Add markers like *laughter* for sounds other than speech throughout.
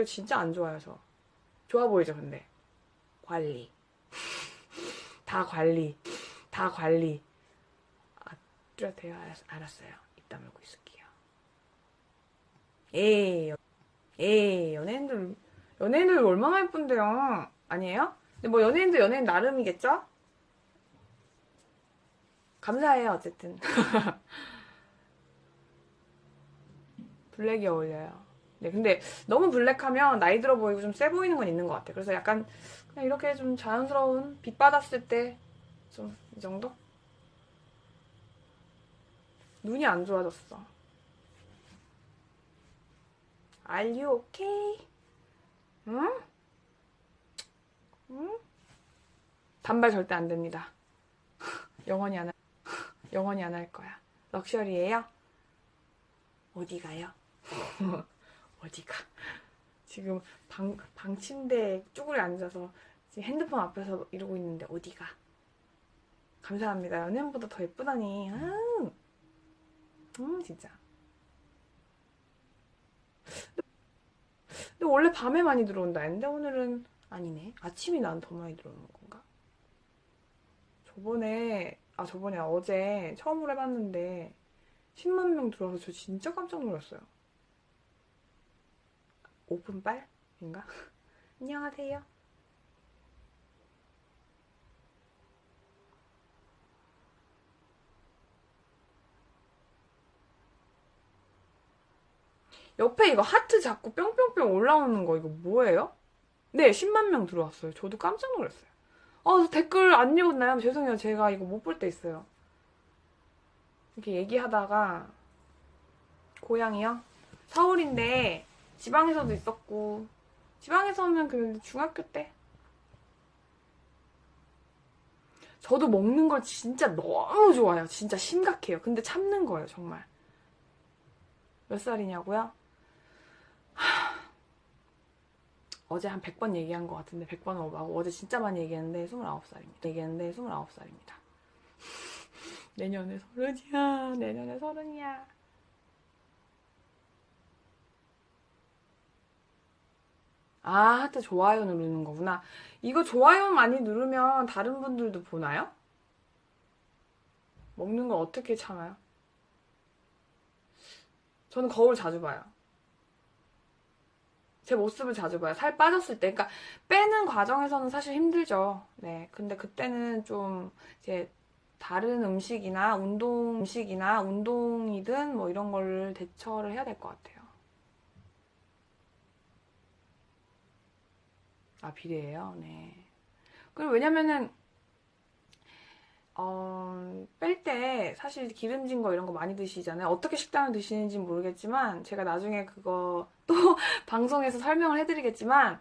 뒷결 진짜 안 좋아요, 저. 좋아 보이죠, 근데. 관리. *laughs* 다 관리. 다 관리. 아, 뚜렷해요. 알았, 알았어요. 입 다물고 있을게요. 에이, 여- 에이, 연예인들, 연예인들 얼마나 예쁜데요? 아니에요? 근데 뭐 연예인도 연예인 나름이겠죠? 감사해요, 어쨌든. *laughs* 블랙이 어울려요. 네, 근데 너무 블랙하면 나이 들어 보이고 좀 세 보이는 건 있는 것 같아요. 그래서 약간 그냥 이렇게 좀 자연스러운 빛 받았을 때 좀 이 정도? 눈이 안 좋아졌어. Are you okay? 응? 응? 단발 절대 안 됩니다. *laughs* 영원히 안 할, 영원히 안 할 거야. 럭셔리예요? 어디 가요? *laughs* 어디가? 지금 방, 방 침대에 쭈그려 앉아서 지금 핸드폰 앞에서 이러고 있는데 어디가? 감사합니다. 연예인보다 더 예쁘다니. 음, 음 진짜. 근데 원래 밤에 많이 들어온다 했는데 오늘은 아니네. 아침이 난 더 많이 들어오는 건가? 저번에 아 저번에 어제 처음으로 해봤는데 10만 명 들어와서 저 진짜 깜짝 놀랐어요. 오픈빨인가? *laughs* 안녕하세요. 옆에 이거 하트 자꾸 뿅뿅뿅 올라오는 거 이거 뭐예요? 네, 10만 명 들어왔어요. 저도 깜짝 놀랐어요. 아, 댓글 안 읽었나요? 죄송해요. 제가 이거 못 볼 때 있어요. 이렇게 얘기하다가 고향이요? 서울인데 지방에서도 있었고 지방에서는 그 중학교 때 저도 먹는 걸 진짜 너무 좋아해요. 진짜 심각해요. 근데 참는 거예요, 정말. 몇 살이냐고요? 하... 어제 한 100번 얘기한 것 같은데 100번은 오버하고 어제 진짜 많이 얘기했는데 29살입니다. 얘기했는데 29살입니다. *laughs* 내년에 서른이야. 내년에 서른이야. 아, 하트 좋아요 누르는 거구나. 이거 좋아요 많이 누르면 다른 분들도 보나요? 먹는 걸 어떻게 참아요? 저는 거울 자주 봐요. 제 모습을 자주 봐요. 살 빠졌을 때. 그러니까 빼는 과정에서는 사실 힘들죠. 네. 근데 그때는 좀 이제 다른 음식이나 운동 음식이나 운동이든 뭐 이런 거를 대처를 해야 될 것 같아요. 아, 비례예요? 네. 그리고 왜냐면은, 어, 뺄 때 사실 기름진 거 이런 거 많이 드시잖아요. 어떻게 식단을 드시는지 모르겠지만, 제가 나중에 그거 또 *laughs* 방송에서 설명을 해드리겠지만,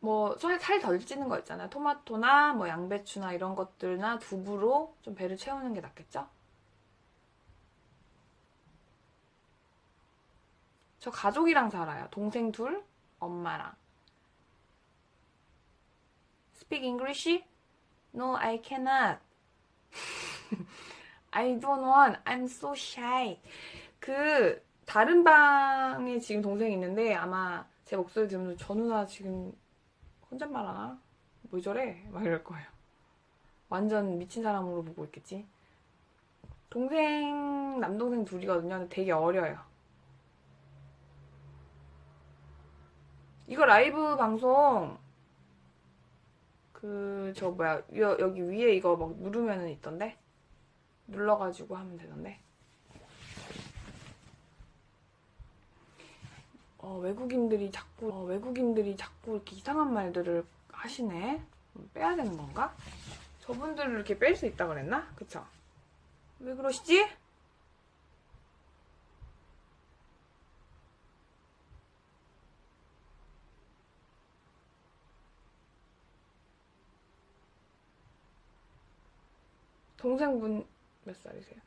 뭐, 살 덜 찌는 거 있잖아요. 토마토나 뭐 양배추나 이런 것들나 두부로 좀 배를 채우는 게 낫겠죠? 저 가족이랑 살아요. 동생 둘, 엄마랑. Speak English? No, I cannot. *laughs* I don't want. I'm so shy. 그 다른 방에 지금 동생이 있는데 아마 제 목소리 들으면서 저 누나 지금 혼잣말 하나? 뭐 저래? 막 이럴 거예요. 완전 미친 사람으로 보고 있겠지. 동생 남동생 둘이거든요. 근데 되게 어려요. 이거 라이브 방송 그 저 뭐야 여, 여기 위에 이거 막 누르면은 있던데 눌러가지고 하면 되던데 어, 외국인들이 자꾸 어, 외국인들이 자꾸 이렇게 이상한 말들을 하시네 빼야 되는 건가? 저분들을 이렇게 뺄 수 있다 그랬나? 그쵸? 왜 그러시지? 동생분 몇 살이세요?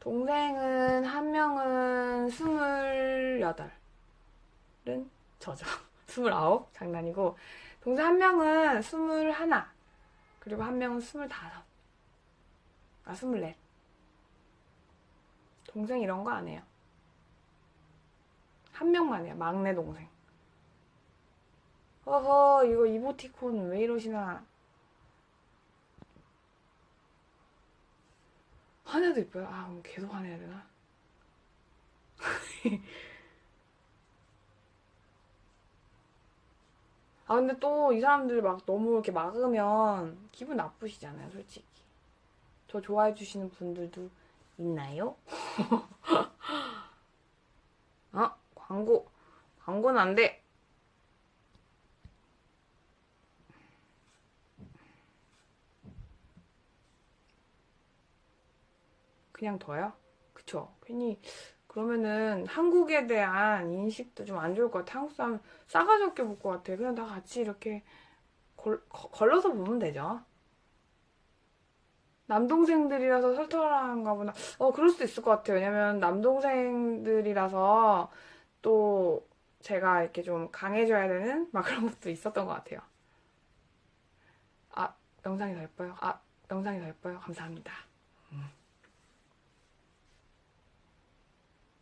동생은 한 명은 스물여덟은 저죠. *laughs* 스물아홉 장난이고 동생 한 명은 스물하나 그리고 한 명은 스물다섯 아 스물넷 동생 이런 거 안 해요. 한 명만 해요. 막내 동생. 허허, 이거 이모티콘 왜 이러시나. 화내도 이뻐요. 아, 그럼 계속 화내야 되나? *laughs* 아, 근데 또 이 사람들 막 너무 이렇게 막으면 기분 나쁘시잖아요, 솔직히. 저 좋아해 주시는 분들도 있나요? *laughs* 어? 광고. 광고는 안 돼. 그냥 둬요? 그쵸? 괜히 그러면은 한국에 대한 인식도 좀 안 좋을 것 같아. 한국 사람 싸가지 없게 볼 것 같아. 그냥 다 같이 이렇게 걸, 거- 걸러서 보면 되죠. 남동생들이라서 털털한가 보나. 어, 그럴 수도 있을 것 같아요. 왜냐면 남동생들이라서 또 제가 이렇게 좀 강해져야 되는 *laughs* 막 그런 것도 있었던 것 같아요. 아, 영상이 더 예뻐요. 아, 영상이 더 예뻐요. 감사합니다.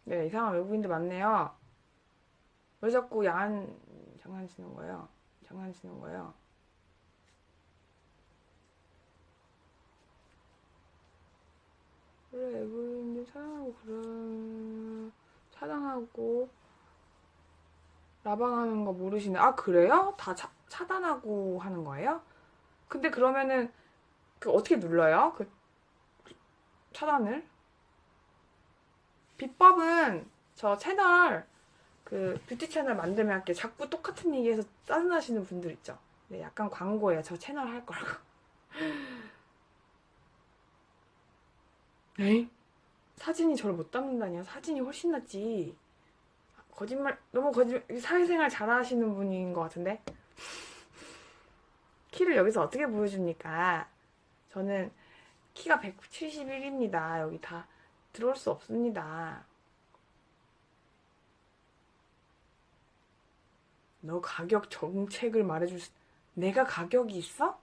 네, 이상한 외국인들 많네요. 왜 자꾸 야한 장난치는 거예요? 장난치는 거예요? 그래, 외국인들 차단하고, 그럼, 차단하고, 라방하는 거 모르시네. 아, 그래요? 다 차, 차단하고 하는 거예요? 근데 그러면은, 그 어떻게 눌러요? 그, 차단을? 비법은 저 채널 그 뷰티 채널 만들면 할게 자꾸 똑같은 얘기해서 짜증나시는 분들 있죠. 네, 약간 광고예요. 저 채널 할 거라고. 에이? 사진이 저를 못 담는다니요? 사진이 훨씬 낫지. 거짓말 너무 거짓말 사회생활 잘하시는 분인 것 같은데 키를 여기서 어떻게 보여줍니까? 저는 키가 171입니다. 여기 다 들어올 수 없습니다. 너 가격 정책을 말해줄 수, 내가 가격이 있어?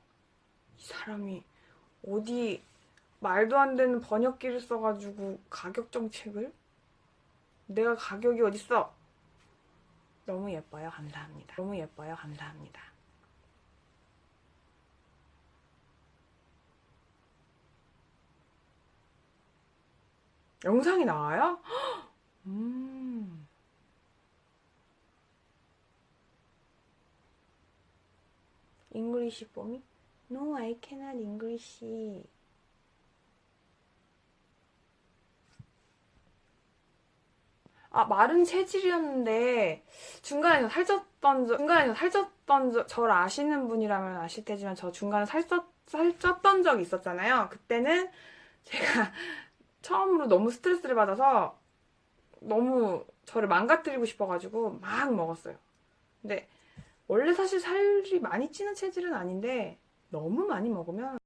이 사람이 어디 말도 안 되는 번역기를 써가지고 가격 정책을? 내가 가격이 어딨어? 너무 예뻐요. 감사합니다. 너무 예뻐요. 감사합니다. 영상이 나와요? 음. For me? No, I cannot English. 아, 마른 체질이었는데, 중간에 살쪘던 적, 중간에 살쪘던 적, 저를 아시는 분이라면 아실 테지만, 저 중간에 살쪘, 살쪘던 적이 있었잖아요. 그때는 제가 처음으로 너무 스트레스를 받아서 너무 저를 망가뜨리고 싶어가지고 막 먹었어요. 근데 원래 사실 살이 많이 찌는 체질은 아닌데 너무 많이 먹으면